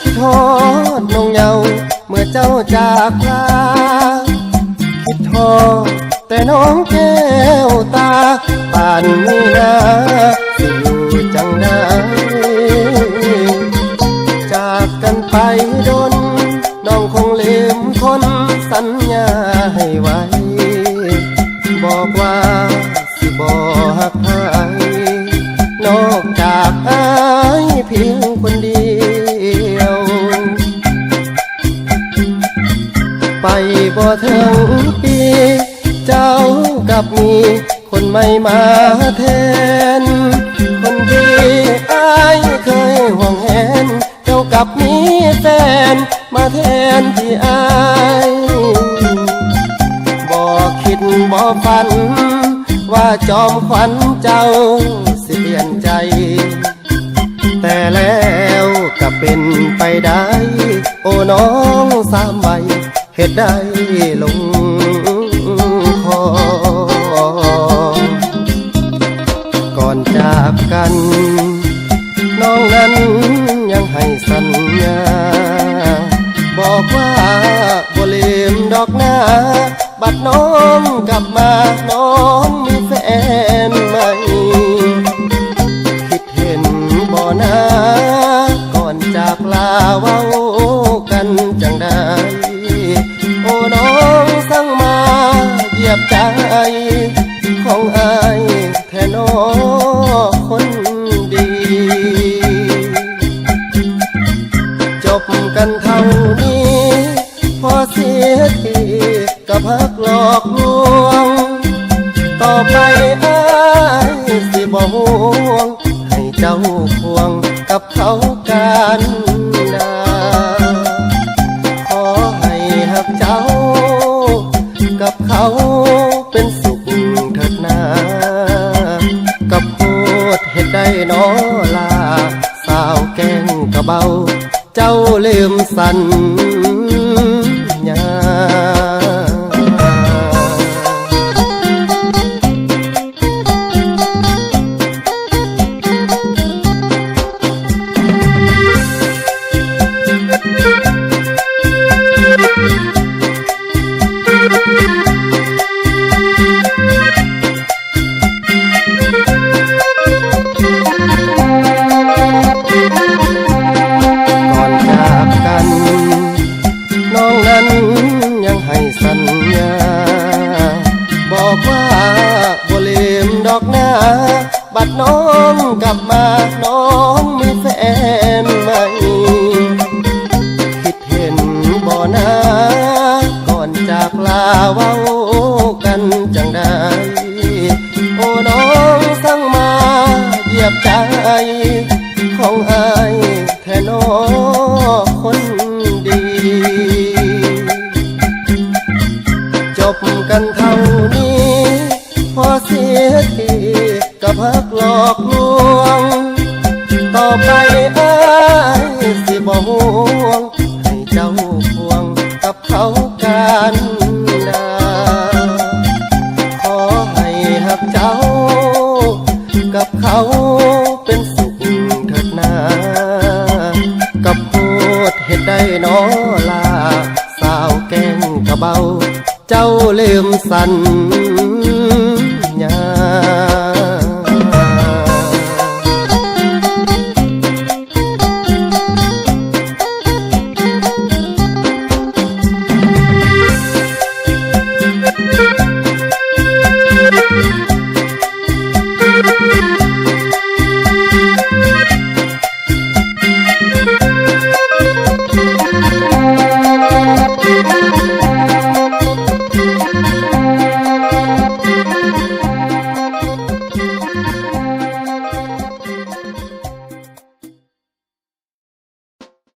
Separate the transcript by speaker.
Speaker 1: คิดทอดนงเยาเมื่อเจ้าจากลาคิดทอแต่น้องแก้วตาป่านนี้นะสิอยู่จังได้จากกันไปดน น้องคงลืมคนสัญญาให้ไว้ เพียงคนเดียว ไปบ่ถึงปี เจ้ากับมีคนใหม่มาแทน คนที่อายเคยห่วงแหน เจ้ากับมีแฟน มาแทนที่อายบ่คิดบ่ฝัน ว่าจอมขวัญเจ้าสิเปลี่ยนใจ แต่แล้วก็เป็นไปได้ โอ้น้องสามใบเหตุใดลงคอ ก่อนจากกันายของอายแทนอคนดี จบกันเท่านี้ พอเสียทีกับพักหลอกลวง ต่อไป ดเฮ็ดได้นอลา บัดน้องกลับมาน้องมีแฟนใหม่คิดเห็นบ่นาก่อนจากลาเว้ากันจังได้โอ้น้องสั่งมาเหยียบใจของอายแท่นอคนดี จบ ไปอายสิบ่ห่วงให้เจ้าควงกับเขากันดาขอให้หักเจ้า กับเขาเป็นสุขเถิดนา กับโพดเฮ็ดได้นอลา สาวแกงกระเบา เจ้าลืมสัญ